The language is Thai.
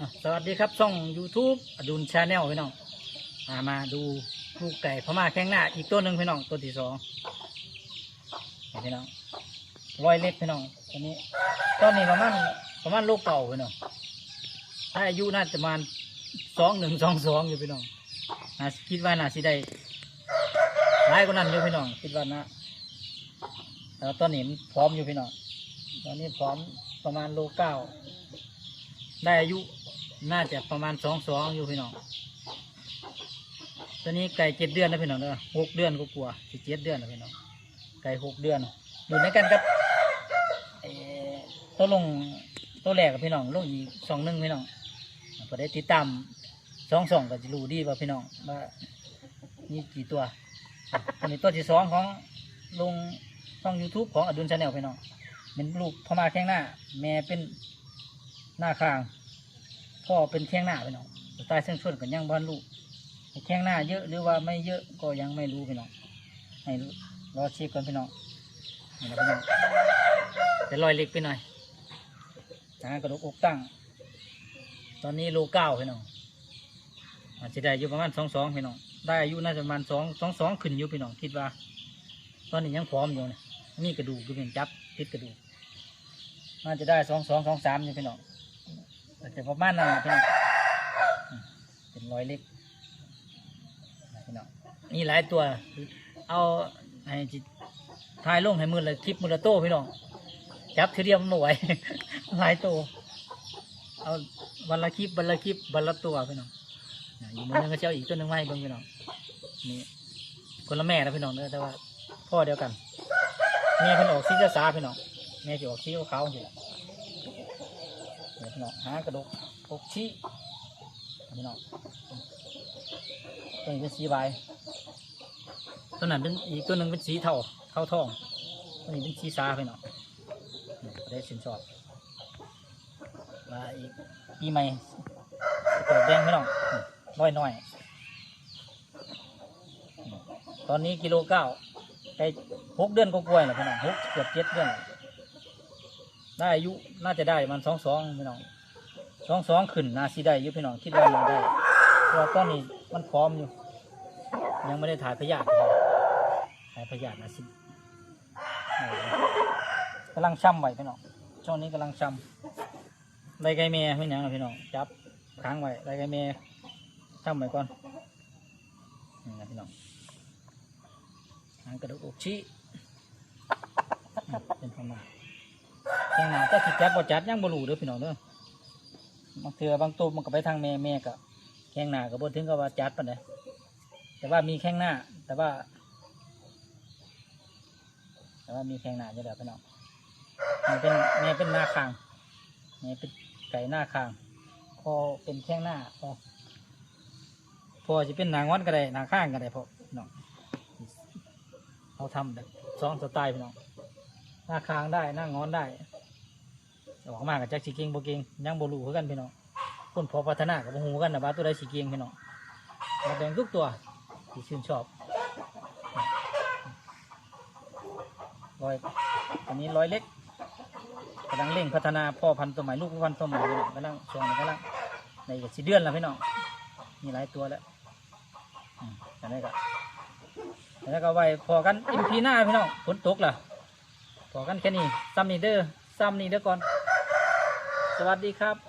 อะสวัสดีครับช่อง YouTube อดุลชาแนลพี่น้องมามาดูลูกไก่พม่าแข้งหน้าอีกตัวหนึ่งพี่น้องตัวที่สองนี่พี่น้องร้อยเล็กพี่น้องตัวนี้ตอนนี้ประมาณประมาณลูกเก่าพี่น้องถ้าอายุน่าจะประมาณสองหนึ่งสองสองอยู่พี่น้องน่าคิดว่าน่าสิได้หลายกว่านั้นอยู่พี่น้องคิดว่านะแต่ว่าตอนนี้มันพร้อมอยู่พี่น้องตอนนี้พร้อมประมาณโลเก้าได้อายุ น่าจะประมาณสองสองอยู่พี่น้องตัวนี้ไก่เจ็ดเดือนนะพี่น้องเด้อหกเดือนก็กลัวสิเจ็ดเดือนนะพี่น้องไก่หกเดือนอยู่ในกันกับตัวลงตัวแรกกับพี่น้องลงอีกสองหนึ่งพี่น้องพอได้ติดตามสองสองก็จะรู้ดีว่าพี่น้องว่ามีกี่ตัวอันนี้ตัวที่สองของลงช่อง YouTube ของอดุลชาแนลพี่น้องเป็นลูกพม่าแข้งหน้า แม่เป็นหน้าข้าง พ่อเป็นแข้งหน้าไปน้องตล์เส้นชนกันยังบ้านลูกแข้งหน้าเยอะหรือว่าไม่เยอะก็ยังไม่รู้พี่น้องให้รอเช็คก่อนพี่น้องนี่นะพี่น้องจะลอยเล็กไปหน่อยจากนั้นกระดูกอกตั้ง ตอนนี้โลเก้าพี่น้องอาจจะได้อยู่ประมาณสองสองพี่น้องได้อายุน่าจะประมาณสองสองสองขึ้นอยู่พี่น้องคิดว่า ตอนนี้ยังพร้อมอยู่นะมีกระดูกอยู่เป็นจับติดกระดูกน่าจะได้สองสองสองสามนี่พี่น้อง แต่ประมาณนั้นนะพี่น้องเป็นร้อยเล็กนะพี่น้องมีหลายตัว เอาให้จิถ่ายลงให้มือละคลิปมือละโต้พี่น้องจับทีเดียวมันบ่ไหวหลายตัวเอาวันละคลิปวันละคลิปวันละตัวพี่น้องนะอีกมือนึงก็จะเอาอีกตัวหนึ่งมาให้เบิ่งพี่น้องนี่คนละแม่นะพี่น้องเด้อแต่ว่าพ่อเดียวกันแม่เพิ่นออกซีจ้าสาพี่น้องแม่จะออกชี้ขาวๆสิล่ะเดี๋ยว พี่น้องหากระดูกอกชี้พี่น้องตัวนี้เป็นสีใบตัวนั้นเป็นอีกตัวหนึ่งเป็นสีเทาเทาทองตัวนี้เป็นสีซาพี่น้องได้สินสอดมาอีกปีใหม่เปิดแดงพี่น้องน้อยน้อยตอนนี้กิโลเก้าไปหกเดือนก็กล้วยแล้วพี่น้องหกเกือบเจ็ดเดือน ได้อายุน่าจะได้มันสองสองพี่น้องสองสองขึ้นนาซีได้ยู่พี่น้องคิดว่ามันได้เพราะตอนนี้มันพร้อมอยู่ ยังไม่ได้ถ่ายพยาธิถ่ายพยาธินาซีกำลังช่ำไว้พี่น้องช่วงนี้กำลังช่ำไรไก่เมียพี่น้องพี่น้องจับค้างไว้ไรไก่เมียช่ำไว้ก่อนนี่นะพี่น้องหางกระดูกอกชี้เป็นประมาณ แข้งหน้าจะสิจัดบ่จัดยังบ่รู้เด้อพี่น้องเด้อบางเทื่อบางตัวมันก็ไปทางแม่แม่ก็แข้งหน้าก็บ่ถึงกับว่าจัดปานใดแต่ว่ามีแข้งหน้า แต่ว่า แต่ว่ามีแข้งหน้าอยู่แล้วพี่น้องแม่เป็นแม่เป็นหน้าคางแม่เป็นไก่หน้าคาง พอเป็นแข้งหน้าพอพอจะเป็นหนางอนก็ได้หนาข้างก็ได้พอน้องเขาทำแบบสองสไตล์พี่น้องหน้าคางได้หน้างอนได้ ออกมากับจักสีเก่งบ่เก่งยังบ่รู้คือกันพี่น้องคนพอพัฒนากับบ่ฮู้กันนะว่าตัวใดสีเก่งพี่น้องมาแบ่งทุกตัวที่ชื่นชอบร้อยอันนี้ร้อยเล็กกำลังเร่งพัฒนาพ่อพันธุ์ตัวใหม่ลูกพันธุ์ตัวใหม่พี่น้องกำลังช่วงนี้กำลังในก็สิเดือนแล้วพี่น้องมีหลายตัวแล้วอันนี้ก็แล้วก็ไว้พอกันอินพีหน้าพี่น้องฝนตกล่ะพอกันแค่นี้ซ้ำนี่เด้อซ้ำนี่เด้อก่อน สวัสดีครับ